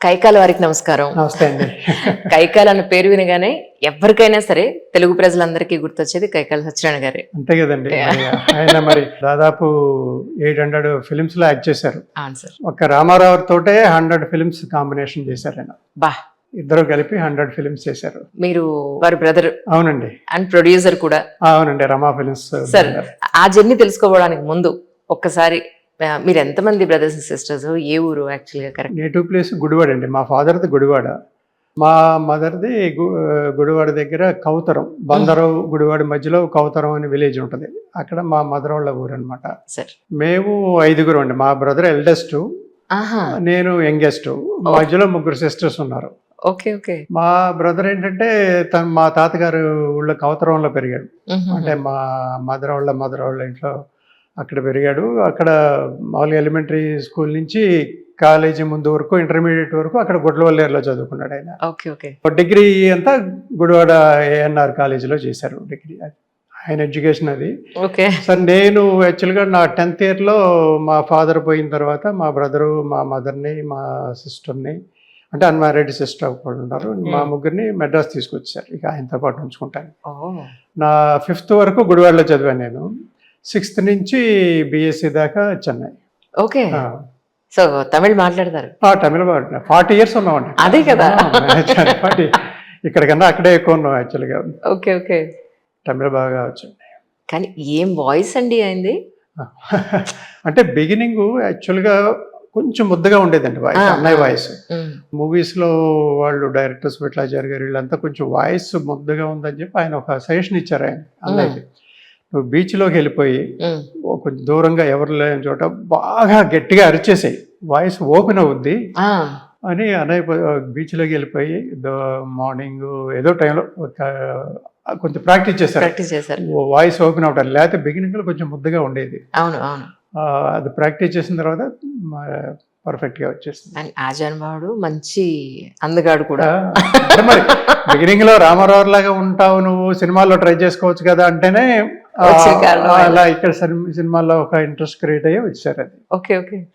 కైకాల వారికి నమస్కారం. నమస్తే అండి. కైకాల అన్న పేరు వినగానే ఎవరికైనా సరే తెలుగు ప్రజలందరికీ గుర్తొచ్చేది కైకాల సత్యనారాయణ గారే. అంతే కదండి. ఆయన మరి దాదాపు ఎయిట్ హండ్రెడ్ ఫిలిమ్స్లో యాక్ట్ చేశారు. ఒక రామారావు తోటే హండ్రెడ్ ఫిలిమ్స్ కాంబినేషన్ చేశారు ఆయన. బా. ఇద్దరు కలిపి హండ్రెడ్ ఫిలిమ్స్ చేశారు. మీరు వారి బ్రదర్ అవునండి. అండ్ ప్రొడ్యూసర్ కూడా. అవునండి రమా ఫిలిమ్స్ సార్ ఆ జర్నీ తెలుసుకోవడానికి ముందు ఒక్కసారి మీరు ఎంతమంది బ్రదర్స్ అండ్ సిస్టర్స్ ఏ ఊరు యాక్చువల్గా కరెక్ట్ నేటివ్ ప్లేస్ గుడివాడ అండి. మా ఫాదర్ది గుడివాడ. మా మదర్ది గుడివాడ దగ్గర కౌతరం బందరం గుడివాడ మధ్యలో కౌతరం అనే విలేజ్ ఉంటుంది. అక్కడ మా మదర్ వాళ్ళ ఊరు అనమాట మేము ఐదుగురు అండి. మా బ్రదర్ ఎల్డెస్ట్ నేను యంగెస్ట్ మధ్యలో ముగ్గురు సిస్టర్స్ ఉన్నారు. Okay okay. మా బ్రదర్ ఏంటంటే తను మా తాతగారు ఊళ్ళో కవతరంలో పెరిగాడు అంటే మా మదర్ వాళ్ళ మదర్ వాళ్ళ ఇంట్లో అక్కడ పెరిగాడు. అక్కడ మామూలుగా ఎలిమెంటరీ స్కూల్ నుంచి కాలేజీ ముందు వరకు ఇంటర్మీడియట్ వరకు అక్కడ గుడ్లవల్లేరులో చదువుకున్నాడు ఆయన. Okay okay. డిగ్రీ అంతా గుడివాడ ఏఎన్ఆర్ కాలేజీలో చేశారు డిగ్రీ. ఆయన ఎడ్యుకేషన్ అది. ఓకే. సార్ నేను యాక్చువల్గా నా టెన్త్ ఇయర్లో మా ఫాదర్ పోయిన తర్వాత మా బ్రదరు మా మదర్ని మా సిస్టర్ని అంటే అన్మ్యారీడ్ సిస్టర్ ఒకళ్ళు ఉన్నారు. మా ముగ్గురిని మెడ్రాస్ తీసుకొచ్చారు. ఇక ఆయనతో పాటు ఉంచుకుంటాను. నా ఫిఫ్త్ వరకు గుడివాడలో చదివాను నేను. సిక్స్త్ నుంచి బీఎస్సీ దాకా చెన్నై. ఓకే. సో తమిళ్ మాట్లాడతారు. తమిళ ఫార్టీ ఇయర్స్ ఉన్నామండి. అదే కదా. ఫార్టీ. ఇక్కడికన్నా అక్కడే ఎక్కువ ఉన్నాం యాక్చువల్గా. Okay okay. తమిళ బాగా వచ్చింది కానీ ఏం వాయిస్ అండి అయింది? అంటే బిగినింగ్ యాక్చువల్గా కొంచెం ముద్దగా ఉండేదండి వాయిస్ అన్నయ్య. వాయిస్. మూవీస్లో వాళ్ళు డైరెక్టర్స్ విట్లాచారి గారు వీళ్ళంతా కొంచెం వాయిస్ ముద్దగా ఉందని చెప్పి ఆయన ఒక సజెషన్ ఇచ్చారు ఆయన. అన్నయ్యకి. నువ్వు బీచ్లోకి వెళ్ళిపోయి కొంచెం దూరంగా ఎవరు లేని చోట బాగా గట్టిగా అరిచేసాయి. వాయిస్ ఓపెన్ అవుద్ది. అని అన్నయ్య పో- బీచ్లోకి వెళ్ళిపోయి మార్నింగ్ ఏదో టైంలో కొంచెం ప్రాక్టీస్ చేశారు. ప్రాక్టీస్ చేశారు. వాయిస్ ఓపెన్ అవటం లేకపోతే బిగినింగ్లో కొంచెం ముద్దగా ఉండేది. అవును అవును. అది ప్రాక్టీస్ చేసిన తర్వాత పర్ఫెక్ట్గా వచ్చేసింది. అండ్ ఆజానుభావుడు మంచి అందగాడు కూడా. మరి బిగినింగ్లో రామారావు లాగా ఉంటావు నువ్వు సినిమాల్లో ట్రై చేసుకోవచ్చు కదా అంటేనే అలా ఇక్కడ సినిమా- సినిమాల్లో ఒక ఇంట్రెస్ట్ క్రియేట్ అయ్యి వచ్చారు అది. Okay okay.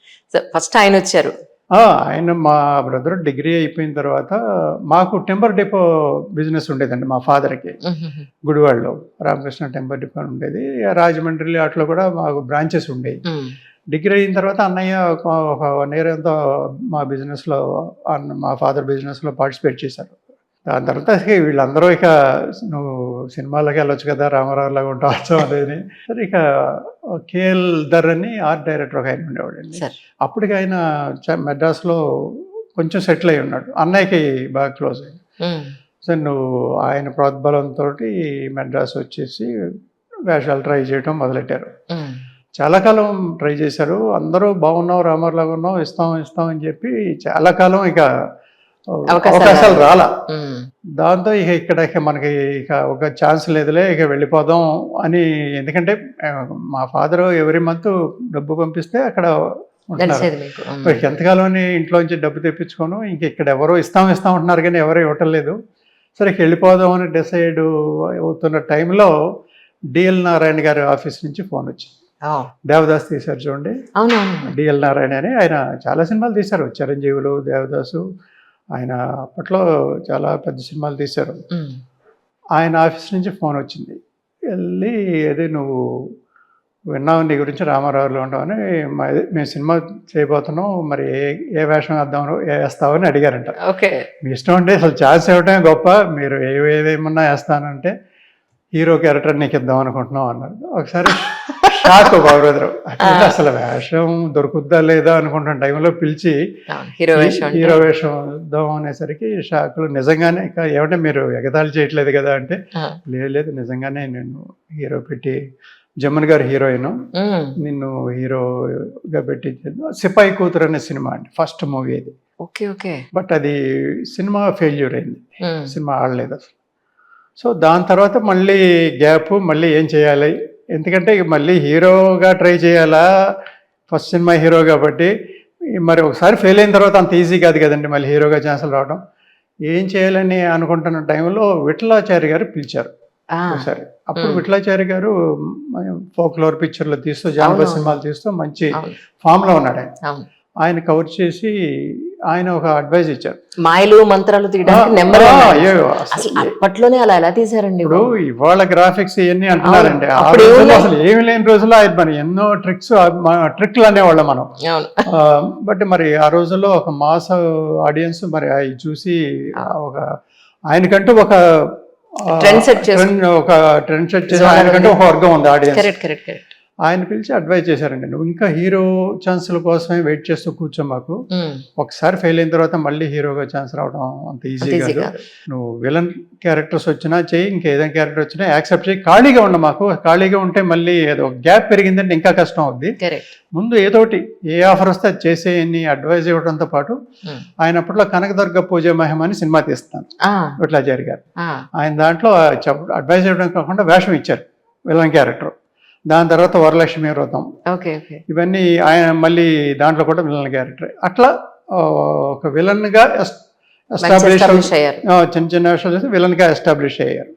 ఫస్ట్ ఆయన వచ్చారు. ఆ, ఆయన మా బ్రదర్ డిగ్రీ అయిపోయిన తర్వాత మాకు టెంపర్ డిపో బిజినెస్ ఉండేదండి మా ఫాదర్కి గుడివాడలో రామకృష్ణ టెంపర్ డిపో ఉండేది. రాజమండ్రి అట్లా కూడా మాకు బ్రాంచెస్ ఉండేవి. డిగ్రీ అయిన తర్వాత అన్నయ్య ఒక వన్ ఇయర్ ఎంతో మా బిజినెస్లో మా ఫాదర్ బిజినెస్లో పార్టిసిపేట్ చేశారు. దాని తర్వాత వీళ్ళందరూ ఇక నువ్వు సినిమాలోకి వెళ్ళొచ్చు కదా రామారావు లాగా ఉంటావచ్చు అదేని సరే ఇక కేఎల్ ధర్ అని ఆర్ట్ డైరెక్టర్ ఒక ఆయన ఉండేవాడండి అప్పటికి ఆయన మెడ్రాస్లో కొంచెం సెటిల్ అయి ఉన్నాడు. అన్నయ్యకి బాగా క్లోజ్ అయ్యి. సో నువ్వు ఆయన ప్రోద్బలంతో మెడ్రాస్ వచ్చేసి వేషాలు ట్రై చేయడం మొదలెట్టారు. చాలా కాలం ట్రై చేశారు. అందరూ బాగున్నావు రామర్లాగా ఉన్నావు ఇస్తాం ఇస్తాం అని చెప్పి చాలా కాలం ఇక అవకాశాలు రాలా. దాంతో ఇక ఇక్కడ ఇక మనకి ఇక ఒక ఛాన్స్ లేదులే ఇక వెళ్ళిపోదాం అని ఎందుకంటే మా ఫాదర్ ఎవరి మంత్ డబ్బు పంపిస్తే అక్కడ ఎంతకాలం ఇంట్లోంచి డబ్బు తెప్పించుకోను ఇంక ఇక్కడ ఎవరో ఇస్తాం ఇస్తాం ఉంటున్నారు కానీ ఎవరు ఇవ్వటం లేదు. సరే వెళ్ళిపోదాం అని డిసైడ్ అవుతున్న టైంలో డిఎల్ నారాయణ గారి ఆఫీస్ నుంచి ఫోన్ వచ్చింది. దేవదాస్ తీశారు చూడండి. డిఎల్ నారాయణ అని ఆయన చాలా సినిమాలు తీశారు. చిరంజీవులు దేవదాసు ఆయన అప్పట్లో చాలా పెద్ద సినిమాలు తీశారు. ఆయన ఆఫీస్ నుంచి ఫోన్ వచ్చింది. వెళ్ళి అదే నువ్వు విన్నావు నీ గురించి రామారావులో ఉంటావని మా- మేము సినిమా చేయబోతున్నాం మరి ఏ ఏ వేషం వేద్దాం వేస్తావు అని అడిగారంట. ఓకే. మీ ఇష్టం అంటే అసలు ఛాన్స్ ఇవ్వటమే గొప్ప మీరు ఏ ఏదేమన్నా వేస్తానంటే హీరో క్యారెక్టర్ నీకు ఇద్దాం అనుకుంటున్నాం అన్నారు. ఒకసారి షాక్ బాబురాదరు అసలు వేషం దొరుకుద్దా లేదా అనుకుంటున్న టైంలో పిలిచి హీరో వేషం హీరో వేషం ఇద్దాం అనేసరికి షాక్లు. నిజంగానే ఇక ఏమంటే మీరు ఎగతాళి చేయట్లేదు కదా అంటే. లేదు లేదు నిజంగానే నేను హీరో పెట్టి జమ్మన్ గారు హీరోయిన్. నిన్ను హీరోగా పెట్టించాను. సిపాయి కూతురు అనే సినిమా అండి ఫస్ట్ మూవీ అది. Okay okay. బట్ అది సినిమా ఫెయిల్యూర్ అయింది. సినిమా ఆడలేదు అసలు. సో దాని తర్వాత మళ్ళీ గ్యాప్ మళ్ళీ ఏం చేయాలి? ఎందుకంటే ఇక మళ్ళీ హీరోగా ట్రై చేయాలా? ఫస్ట్ సినిమా హీరో కాబట్టి. మరి ఒకసారి ఫెయిల్ అయిన తర్వాత అంత ఈజీ కాదు కదండి మళ్ళీ హీరోగా ఛాన్సులు రావడం. ఏం చేయాలని అనుకుంటున్న టైంలో విఠలాచారి గారు పిలిచారు ఒకసారి. అప్పుడు మ్మ్. విఠలాచారి గారు ఫోక్లోర్ పిక్చర్లు తీస్తూ జానపద. సినిమాలు తీస్తూ మంచి ఫామ్లో ఉన్నాడు ఆయన. ఆయన కవర్ చేసి ఆయన ఒక అడ్వైజ్ ఇచ్చారు. మాయలు మంత్రాలు తీయడానికి నెంబర్ అప్పట్లోనే అలా ఎలా తీసారండి ఇప్పుడు ఇవాళ గ్రాఫిక్స్ ఇవన్నీ అంటున్నారండి. అసలు ఏమి లేని రోజుల్లో ఆయన మరి ఎన్నో ట్రిక్స్ ట్రిక్లు అనేవాళ్ళం మనం. బట్ మరి ఆ రోజుల్లో ఒక మాస్ ఆడియన్స్ మరి అవి చూసి ఒక ఆయనకంటూ ఒక చేసు- trend- ఒక ట్రెండ్ సెట్ చేసి ఆయనకంటూ. ఒక వర్గం ఉంది ఆడియన్స్ కరెక్ట్ కరెక్ట్ కరెక్ట్ ఆయన పిలిచి అడ్వైజ్ చేశారండి. నువ్వు ఇంకా హీరో ఛాన్సుల కోసమే వెయిట్ చేస్తూ కూర్చో మాకు. ఒకసారి ఫెయిల్ అయిన తర్వాత మళ్ళీ హీరోగా ఛాన్స్ రావడం అంత ఈజీ కాదు. నువ్వు విలన్ క్యారెక్టర్స్ వచ్చినా చేయి ఇంకేదైనా క్యారెక్టర్ వచ్చినా యాక్సెప్ట్ చేయి. ఖాళీగా ఉండ మాకు. ఖాళీగా ఉంటే మళ్ళీ ఏదో గ్యాప్ పెరిగిందంటే ఇంకా కష్టం అవుద్ది. ముందు ఏదోటి ఏ ఆఫర్ వస్తే అది చేసేయని అడ్వైజ్ ఇవ్వడంతో పాటు ఆయన అప్పట్లో కనకదుర్గ పూజ మహిమ అని సినిమా తీస్తాను. విట్లాచారి గారు ఆయన దాంట్లో అడ్వైజ్ ఇవ్వడం కాకుండా వేషం ఇచ్చారు. విలన్ క్యారెక్టర్ దాని తర్వాత వరలక్ష్మి వ్రతం. ఇవన్నీ ఆయన మళ్ళీ దాంట్లో కూడా విలన్ క్యారెక్టర్. అట్లా ఒక విలన్గా ఎస్టాబ్లిష్ చిన్న చిన్న చేసి విలన్గా ఎస్టాబ్లిష్ అయ్యారు.